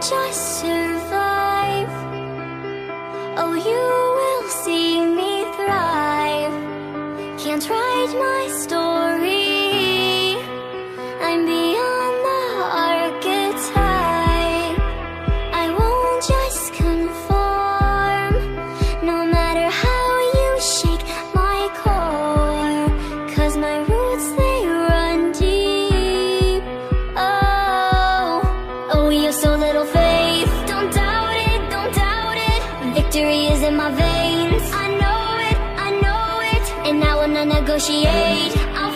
Just survive? Oh, you will see me thrive. Can't write my story. in my veins. I know it, I know it And I will not negotiate. I